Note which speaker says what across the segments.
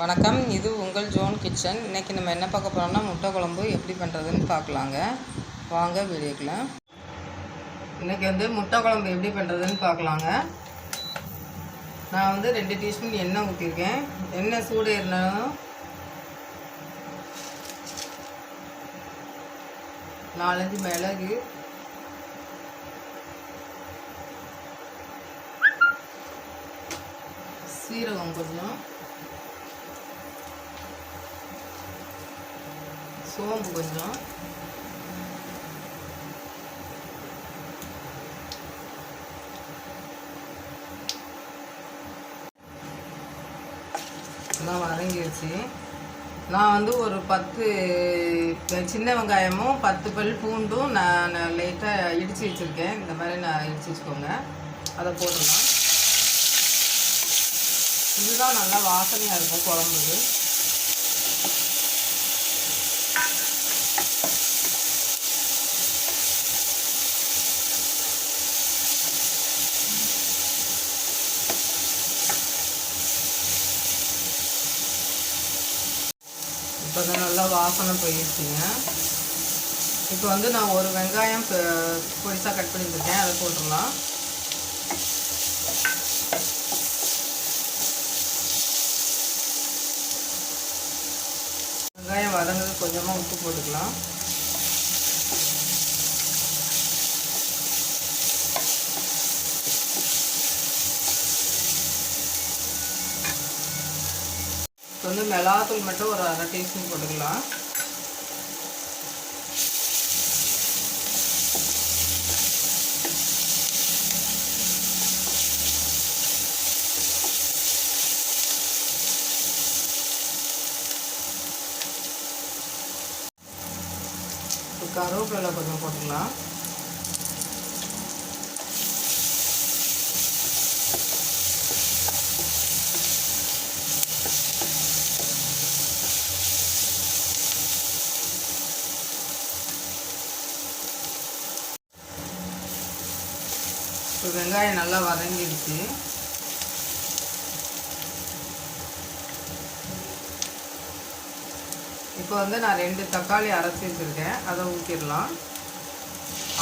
Speaker 1: வணக்கம். இது உங்கள் ஜோன் கிச்சன். இன்றைக்கி நம்ம என்ன பார்க்க போகிறோம்னா முட்டை குழம்பு எப்படி பண்ணுறதுன்னு பார்க்கலாங்க. வாங்க வீடியோக்குள்ள. இன்றைக்கி வந்து முட்டை குழம்பு எப்படி பண்ணுறதுன்னு பார்க்கலாங்க. நான் வந்து ரெண்டு டீஸ்பூன் எண்ணெய் ஊற்றிருக்கேன் எண்ணெய் சூடு இருந்தாலும் நாலஞ்சு மிளகு சீரகம் கொஞ்சம் சோம்பு கொஞ்சம் எல்லாம் வதங்கிடுச்சு நான் வந்து ஒரு பத்து சின்ன வெங்காயமும் பத்து பல் பூண்டும் நான் லைட்டாக இடித்து வச்சுருக்கேன். இந்த மாதிரி நான் இடித்து வச்சுக்கோங்க. அதை போட்டுடலாம். இதுதான் நல்லா வாசனையாக இருக்கும் குழம்புக்கு இப்போ தான் நல்லா வாசனை போயிடுச்சுங்க இப்போ வந்து நான் ஒரு வெங்காயம் பொடிசாக கட் பண்ணி வச்சுருக்கேன் அதை போட்டுடலாம். வெங்காயம் வதங்கிறது கொஞ்சமாக உப்பு போட்டுக்கலாம். வந்து மிளகாத்தூள் மட்டும் ஒரு அரை டீஸ்பூன் போட்டுக்கலாம். கருவேப்பிலை கொஞ்சம் போட்டுக்கலாம். இப்போ வெங்காயம் நல்லா வதங்கிடுச்சு. இப்போ வந்து நான் ரெண்டு தக்காளி அரைச்சி வச்சுருக்கேன். அதை ஊற்றிடலாம்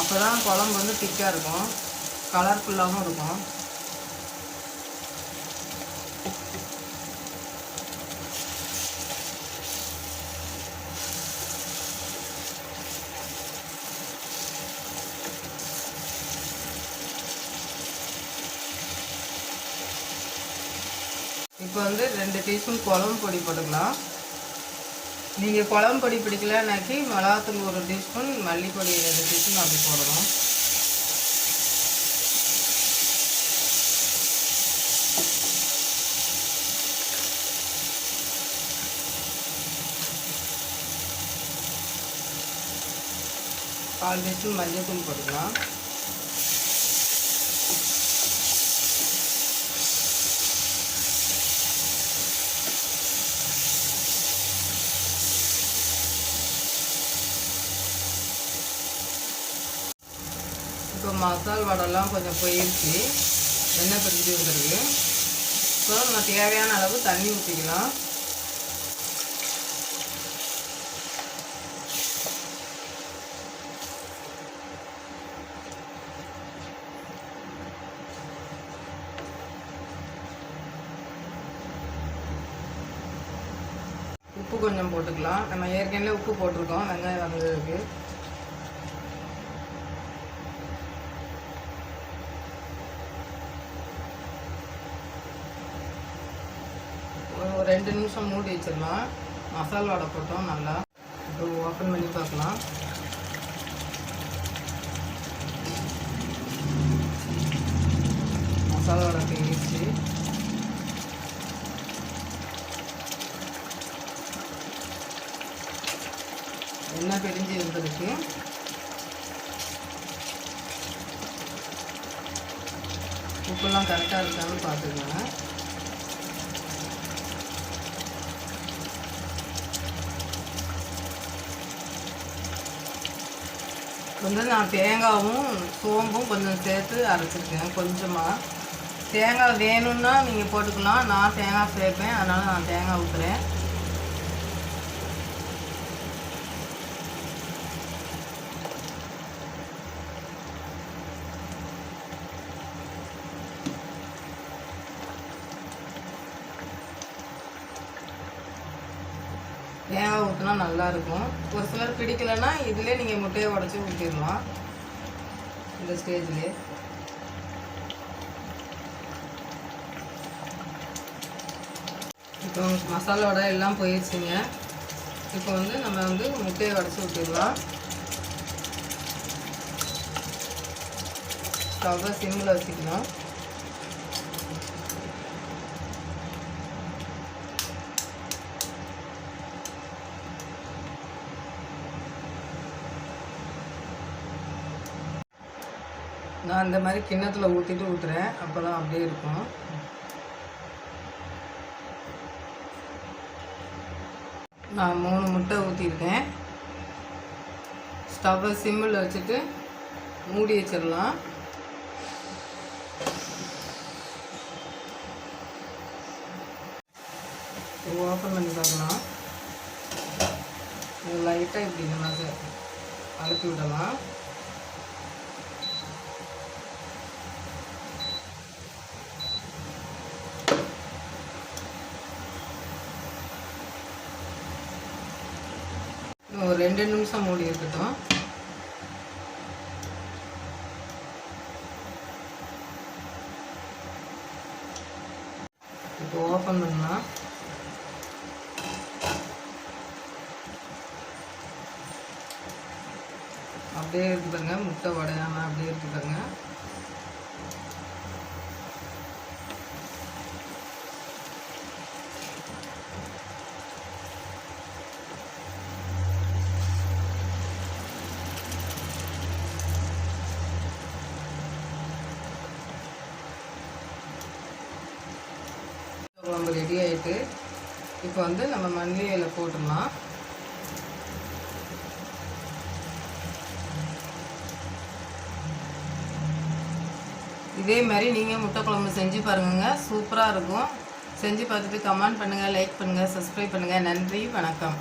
Speaker 1: அப்போ தான் குழம்பு வந்து திக்காக இருக்கும். கலர்ஃபுல்லாகவும் இருக்கும். இப்போ வந்து ரெண்டு டீஸ்பூன் குழம்பு பொடி போட்டுக்கலாம். நீங்கள் குழம்பு பொடி பிடிக்கலனாக்கி மிளகாத்தூள் ஒரு டீஸ்பூன் மல்லிப்பொடி ரெண்டு டீஸ்பூன் அப்படி போடணும். கால் டீஸ்பூன் மஞ்சள் தூள் போட்டுக்கலாம். இப்போ மசால் வடைலாம் கொஞ்சம் போயிடுச்சு எண்ணெய் பிரிஞ்சு வந்துருக்கு. ஸோ நம்ம தேவையான அளவு தண்ணி ஊற்றிக்கலாம் உப்பு கொஞ்சம் போட்டுக்கலாம். நம்ம ஏற்கனவே உப்பு போட்டிருக்கோம். வெங்காயம் வந்ததுக்கு. ஒரு ரெண்டு நிமிஷம் மூடி வச்சிடலாம். மசால் வடை போட்டோம் நல்லா. இப்போ ஓப்பன் பண்ணி பார்க்கலாம். மசாலா வடை பேசி எண்ணெய் பிரிஞ்சு இருந்திருக்கு உப்பெல்லாம் கரெக்டாக இருக்கான்னு பார்த்துக்கோங்க. வந்து நான் தேங்காவும் சோம்பும் கொஞ்சம் சேர்த்து அரைச்சிருக்கேன் கொஞ்சமாக தேங்காய் வேணும்னா நீங்கள் போட்டுக்கலாம். நான் தேங்காய் சேர்ப்பேன். அதனால் நான் தேங்காய் ஊற்றுறேன் தேங்காய் ஊற்றினா நல்லாயிருக்கும். ஒரு சிலர் பிடிக்கலைன்னா இதிலே நீங்கள் முட்டையை உடச்சி ஊற்றிடலாம் இந்த ஸ்டேஜ்லேயே. இப்போ மசாலாவோட எல்லாம் போயிடுச்சுங்க இப்போ வந்து நம்ம வந்து முட்டையை உடச்சி ஊற்றிடலாம் ஸ்டவ்வை சிம்மில் வச்சுக்கணும். நான் இந்த மாதிரி கிண்ணத்தில் ஊற்றிட்டு ஊற்றுறேன் அப்போ தான் அப்படியே இருக்கும். நான் மூணு முட்டை ஊற்றிருக்கேன் ஸ்டவ்வை சிம்மில் வச்சுட்டு மூடி வச்சிடலாம். ஓப்பன் பண்ணி பார்க்கலாம். இது லைட்டாக இப்படி இந்த அழுத்தி விடலாம். ஒரு ரெண்டு நிமிஷம் மூடி இருக்கட்டும் இப்போ ஓப்பன் பண்ணலாம். அப்படியே இருக்கு பாருங்க முட்டை உடையாமல் அப்படியே இருக்கு பாருங்க. குழம்பு ரெடி ஆகிட்டு இப்போ வந்து நம்ம மல்லி இலை போட்டுடலாம். இதே மாதிரி நீங்கள் முட்டை குழம்பு செஞ்சு பாருங்க சூப்பராக இருக்கும். செஞ்சு பார்த்துட்டு கமெண்ட் பண்ணுங்கள் லைக் பண்ணுங்கள் சப்ஸ்கிரைப் பண்ணுங்கள் நன்றி வணக்கம்.